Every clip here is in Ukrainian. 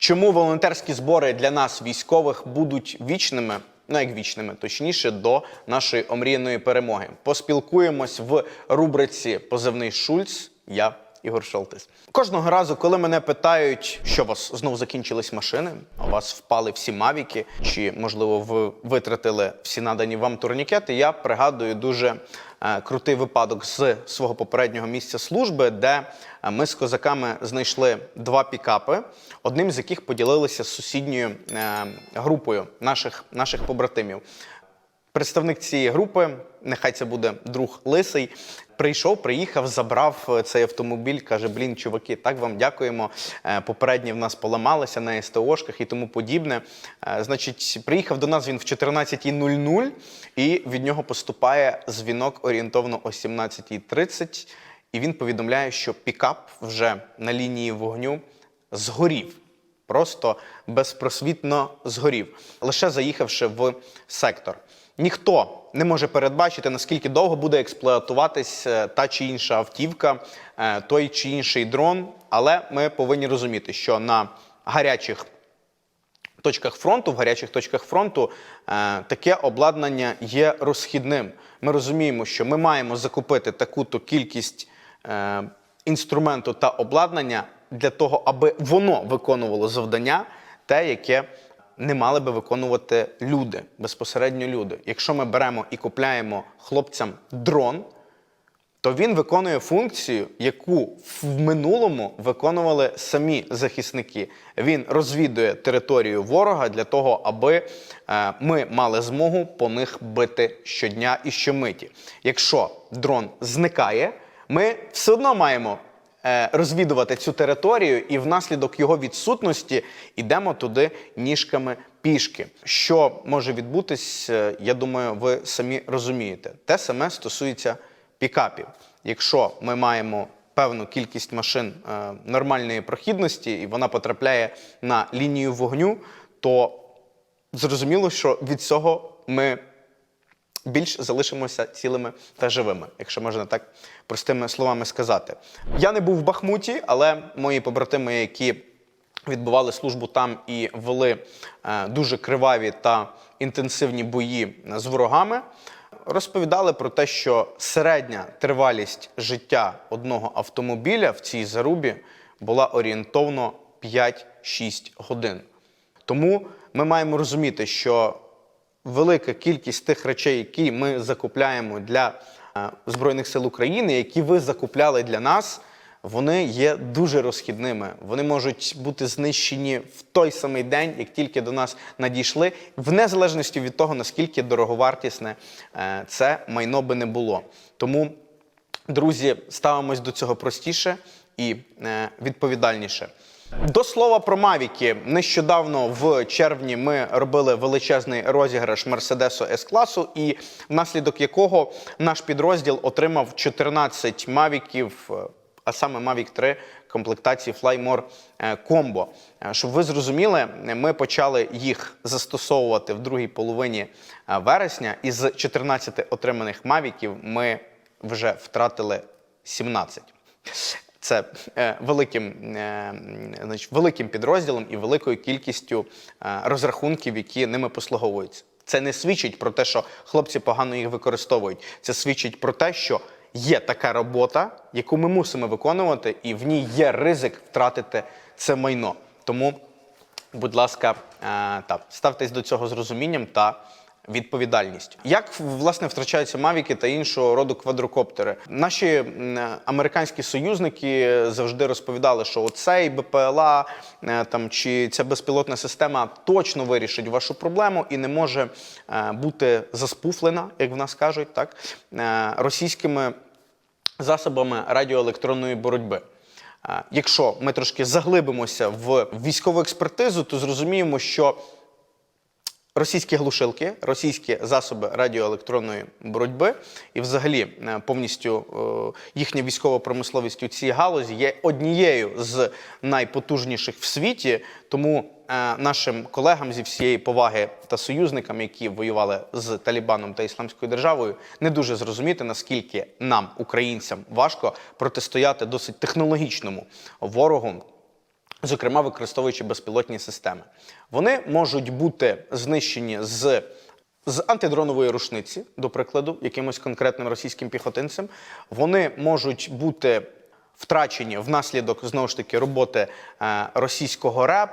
Чому волонтерські збори для нас, військових, будуть вічними? Ну, як вічними, точніше, до нашої омріяної перемоги. Поспілкуємось в рубриці Позивний Шульц. Я Ігор Шолтис. Кожного разу, коли мене питають, що у вас знову закінчились машини, у вас впали всі мавіки, чи можливо ви витратили всі надані вам турнікети, я пригадую дуже е, крутий випадок з свого попереднього місця служби, де е, ми з козаками знайшли два пікапи, одним з яких поділилися з сусідньою е, групою наших, наших побратимів. Представник цієї групи, нехай це буде друг Лисий, прийшов, приїхав, забрав е, цей автомобіль. каже: Блін, чуваки, так вам дякуємо. Е, Попередні в нас поламалися на СТОшках і тому подібне. Е, Значить, приїхав до нас він в 14.00 і від нього поступає дзвінок орієнтовно о 17.30. І він повідомляє, що пікап вже на лінії вогню згорів просто безпросвітно згорів, лише заїхавши в сектор. Ніхто не може передбачити, наскільки довго буде експлуатуватись е, та чи інша автівка, е, той чи інший дрон. Але ми повинні розуміти, що на гарячих точках фронту, в гарячих точках фронту е, таке обладнання є розхідним. Ми розуміємо, що ми маємо закупити таку-то кількість інструменту та обладнання для того, аби воно виконувало завдання, те, яке не мали би виконувати люди, безпосередньо люди. Якщо ми беремо і купляємо хлопцям дрон, то він виконує функцію, яку в минулому виконували самі захисники. Він розвідує територію ворога для того, аби е, ми мали змогу по них бити щодня і щомиті. Якщо дрон зникає, ми все одно маємо розвідувати цю територію, і внаслідок його відсутності йдемо туди ніжками пішки. Що може відбутись, е, я думаю, ви самі розумієте. Те саме стосується пікапів. Якщо ми маємо певну кількість машин е, нормальної прохідності і вона потрапляє на лінію вогню, то зрозуміло, що від цього ми більш залишимося цілими та живими, якщо можна так простими словами сказати. Я не був в Бахмуті, але мої побратими, які відбували службу там і вели е, дуже криваві та інтенсивні бої з ворогами, розповідали про те, що середня тривалість життя одного автомобіля в цій зарубі була орієнтовно 5-6 годин. Тому ми маємо розуміти, що велика кількість тих речей, які ми закупляємо для е, Збройних сил України, які ви закупляли для нас, вони є дуже розхідними. Вони можуть бути знищені в той самий день, як тільки до нас надійшли, в незалежності від того, наскільки дороговартісне е, це майно би не було. Тому, друзі, ставимось до цього простіше і е, відповідальніше. До слова про Мавіки. Нещодавно в червні ми робили величезний розіграш Мерседесу С-класу, і внаслідок якого наш підрозділ отримав 14 Мавіків, е, а саме Mavic 3 комплектації Flymore е, Combo. Е, Щоб ви зрозуміли, ми почали їх застосовувати в другій половині вересня. Із 14 отриманих Мавіків ми вже втратили 17. Це е, великим, е, значить, великим підрозділом і великою кількістю е, розрахунків, які ними послуговуються. Це не свідчить про те, що хлопці погано їх використовують. Це свідчить про те, що є така робота, яку ми мусимо виконувати, і в ній є ризик втратити це майно. Тому, будь ласка, так, ставтесь до цього з розумінням та відповідальністю. Як власне втрачаються мавіки та іншого роду квадрокоптери? Наші американські союзники завжди розповідали, що оцей БПЛА е, там чи ця безпілотна система точно вирішить вашу проблему і не може е, бути заспуфлена, як в нас кажуть, так е, російськими засобами радіоелектронної боротьби. Якщо ми трошки заглибимося в військову експертизу, то зрозуміємо, що російські глушилки, російські засоби радіоелектронної боротьби і, взагалі, е, повністю е, їхня військова промисловість у цій галузі є однією з найпотужніших в світі. Тому е, нашим колегам зі всієї поваги та союзникам, які воювали з Талібаном та Ісламською державою, не дуже зрозуміти, наскільки нам, українцям, важко протистояти досить технологічному ворогу зокрема використовуючи безпілотні системи. Вони можуть бути знищені з, з антидронової рушниці, до прикладу, якимось конкретним російським піхотинцем. Вони можуть бути втрачені внаслідок знову ж таки роботи е, російського РЕП,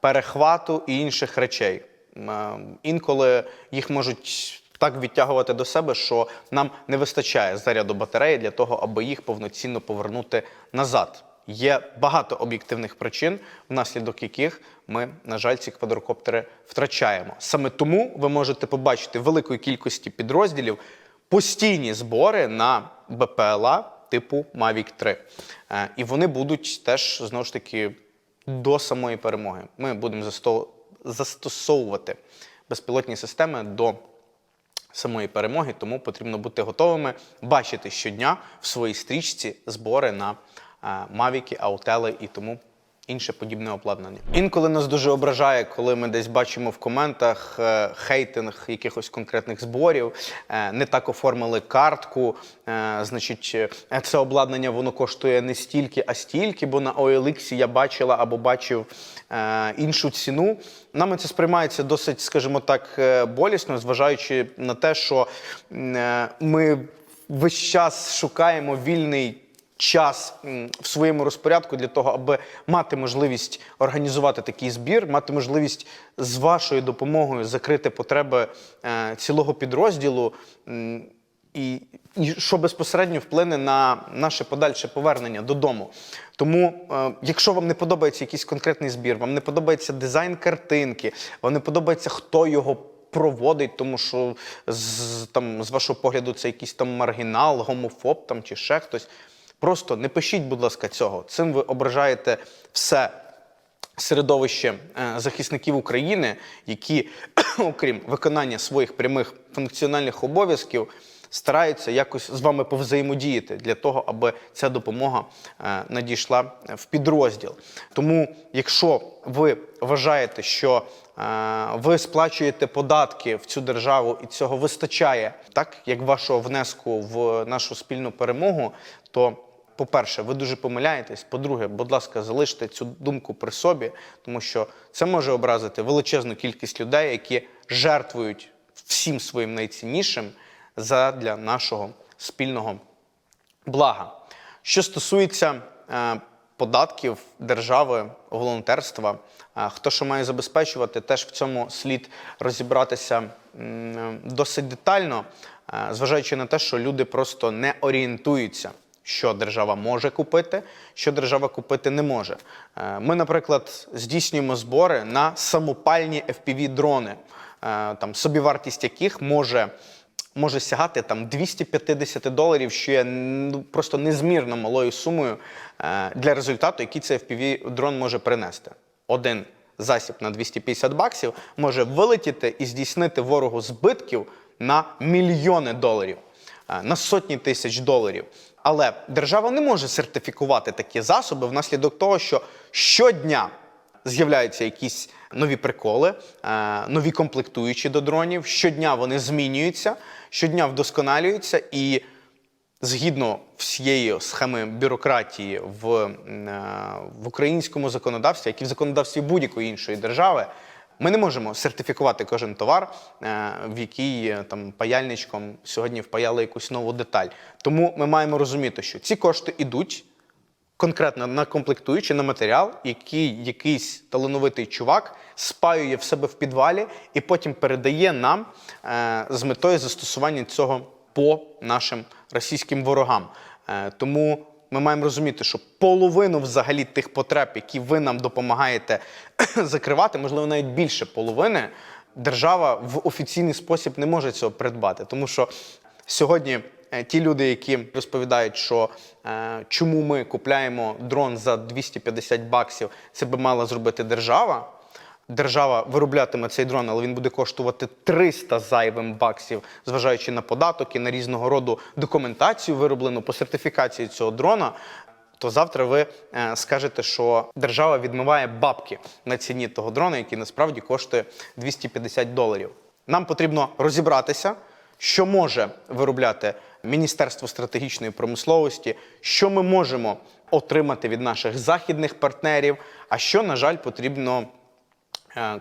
перехвату і інших речей. Е, Інколи їх можуть так відтягувати до себе, що нам не вистачає заряду батареї для того, аби їх повноцінно повернути назад. Є багато об'єктивних причин, внаслідок яких ми, на жаль, ці квадрокоптери втрачаємо. Саме тому ви можете побачити великої кількості підрозділів постійні збори на БПЛА типу Mavic 3. Е, І вони будуть теж знову ж таки до самої перемоги. Ми будемо застосовувати безпілотні системи до самої перемоги, тому потрібно бути готовими бачити щодня в своїй стрічці збори на мавіки, аутели і тому інше подібне обладнання. Інколи нас дуже ображає, коли ми десь бачимо в коментах е, хейтинг якихось конкретних зборів, е, не так оформили картку. е, Значить, е, це обладнання воно коштує не стільки, а стільки, бо на OLX я бачила або бачив е, іншу ціну. Нами це сприймається досить, скажімо так, е, болісно, зважаючи на те, що е, ми весь час шукаємо вільний час в своєму розпорядку для того, аби мати можливість організувати такий збір, мати можливість з вашою допомогою закрити потреби е, цілого підрозділу. І, і що безпосередньо вплине на наше подальше повернення додому. Тому, е, якщо вам не подобається якийсь конкретний збір, вам не подобається дизайн картинки, вам не подобається, хто його проводить, тому що з, там, з вашого погляду це якийсь там маргінал, гомофоб там, чи ще хтось. Просто не пишіть, будь ласка, цього. Цим ви ображаєте все середовище е, захисників України, які, окрім виконання своїх прямих функціональних обов'язків, стараються якось з вами повзаємодіяти для того, аби ця допомога е, надійшла в підрозділ. Тому, якщо ви вважаєте, що е, ви сплачуєте податки в цю державу і цього вистачає, так як вашого внеску в нашу спільну перемогу, то по-перше, ви дуже помиляєтесь. По-друге, будь ласка, залиште цю думку при собі, тому що це може образити величезну кількість людей, які жертвують всім своїм найціннішим задля нашого спільного блага. Що стосується е, податків держави, волонтерства, е, хто що має забезпечувати, теж в цьому слід розібратися м, досить детально, е, зважаючи на те, що люди просто не орієнтуються. Що держава може купити, що держава купити не може. Е, Ми, наприклад, здійснюємо збори на самопальні FPV-дрони, е, там собівартість яких може може сягати там 250 доларів, що є ну, просто незмірно малою сумою е, для результату, який цей FPV-дрон може принести. Один засіб на 250 баксів може вилетіти і здійснити ворогу збитків на мільйони доларів, на сотні тисяч доларів. Але держава не може сертифікувати такі засоби внаслідок того, що щодня з'являються якісь нові приколи, е, нові комплектуючі до дронів. Щодня вони змінюються, щодня вдосконалюються і. Згідно всієї схеми бюрократії в, е, в українському законодавстві, як і в законодавстві будь-якої іншої держави, ми не можемо сертифікувати кожен товар, е, в який е, там паяльничком сьогодні впаяли якусь нову деталь. Тому ми маємо розуміти, що ці кошти йдуть конкретно на комплектуючий, на матеріал, який якийсь талановитий чувак спаює в себе в підвалі і потім передає нам е, з метою застосування цього по нашим російським ворогам. Тому ми маємо розуміти, що половину взагалі тих потреб, які ви нам допомагаєте закривати, можливо, навіть більше половини, держава в офіційний спосіб не може цього придбати. Тому що сьогодні е, ті люди, які розповідають, що е, чому ми купляємо дрон за 250 баксів, це би мала зробити держава. Держава вироблятиме цей дрон, але він буде коштувати 300 зайвим баксів, зважаючи на податок і на різного роду документацію, вироблену по сертифікації цього дрона. То завтра ви е, скажете, що держава відмиває бабки на ціні того дрона, який насправді коштує 250 доларів. Нам потрібно розібратися, що може виробляти Міністерство стратегічної промисловості, що ми можемо отримати від наших західних партнерів, а що, на жаль, потрібно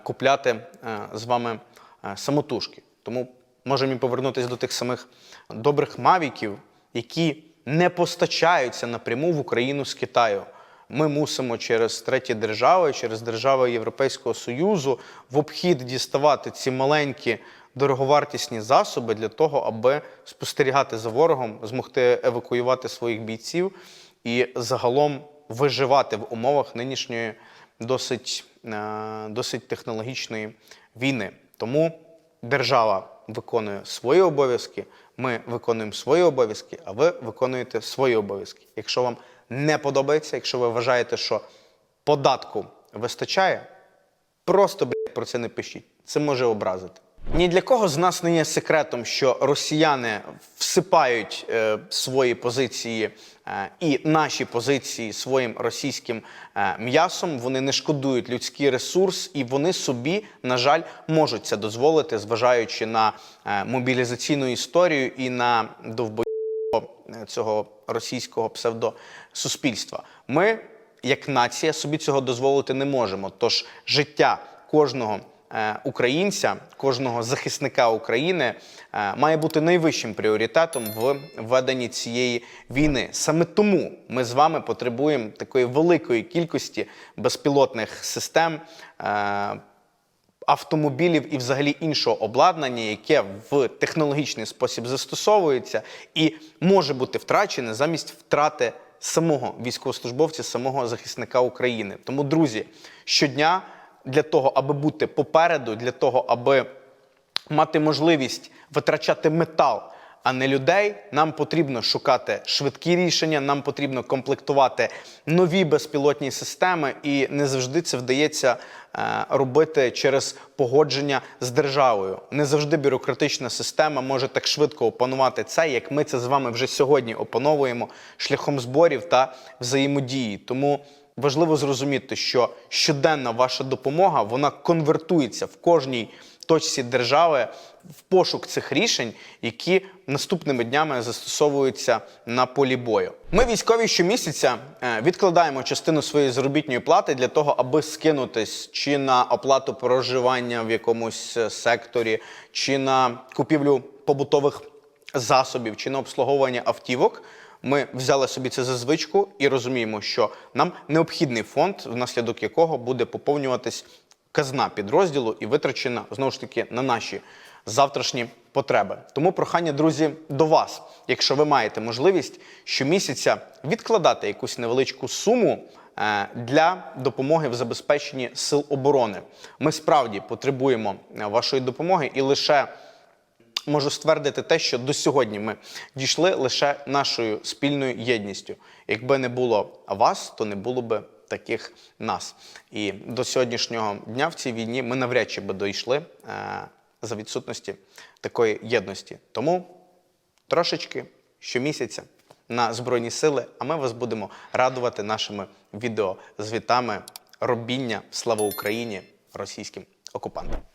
купляти е, з вами е, самотужки. Тому можемо і повернутися до тих самих добрих мавіків, які не постачаються напряму в Україну з Китаю. Ми мусимо через треті держави, через держави Європейського Союзу в обхід діставати ці маленькі дороговартісні засоби для того, аби спостерігати за ворогом, змогти евакуювати своїх бійців і загалом виживати в умовах нинішньої досить, е, досить технологічної війни. Тому держава виконує свої обов'язки, ми виконуємо свої обов'язки, а ви виконуєте свої обов'язки. Якщо вам не подобається, якщо ви вважаєте, що податку вистачає, просто блядь, про це не пишіть. Це може образити. Ні для кого з нас не є секретом, що росіяни всипають е, свої позиції е, і наші позиції своїм російським е, м'ясом. Вони не шкодують людський ресурс, і вони собі, на жаль, можуть це дозволити, зважаючи на е, мобілізаційну історію і на довбо цього російського псевдосуспільства. Ми, як нація, собі цього дозволити не можемо. Тож життя кожного українця, кожного захисника України е, має бути найвищим пріоритетом в веденні цієї війни. Саме тому ми з вами потребуємо такої великої кількості безпілотних систем. е, автомобілів і взагалі іншого обладнання, яке в технологічний спосіб застосовується і може бути втрачене замість втрати самого військовослужбовця, самого захисника України. Тому, друзі, щодня для того, аби бути попереду, для того, аби мати можливість витрачати метал, а не людей. Нам потрібно шукати швидкі рішення, нам потрібно комплектувати нові безпілотні системи, і не завжди це вдається е, робити через погодження з державою. Не завжди бюрократична система може так швидко опанувати це, як ми це з вами вже сьогодні опановуємо шляхом зборів та взаємодії. Тому важливо зрозуміти, що щоденна ваша допомога вона конвертується в кожній точці держави в пошук цих рішень, які наступними днями застосовуються на полі бою. Ми військові щомісяця е, відкладаємо частину своєї заробітної плати для того, аби скинутись чи на оплату проживання в якомусь е, секторі, чи на купівлю побутових засобів, чи на обслуговування автівок. Ми взяли собі це за звичку і розуміємо, що нам необхідний фонд, внаслідок якого буде поповнюватись казна підрозділу і витрачена знову ж таки на наші завтрашні потреби. Тому прохання, друзі, до вас, якщо ви маєте можливість щомісяця відкладати якусь невеличку суму. е, Для допомоги в забезпеченні сил оборони ми справді потребуємо е, вашої допомоги, і лише можу ствердити те, що до сьогодні ми дійшли лише нашою спільною єдністю. Якби не було вас, то не було би таких нас. І до сьогоднішнього дня в цій війні ми навряд чи би дійшли е, за відсутності такої єдності. Тому трошечки щомісяця на Збройні Сили, а ми вас будемо радувати нашими відео звітами робіння Слава Україні російським окупантам.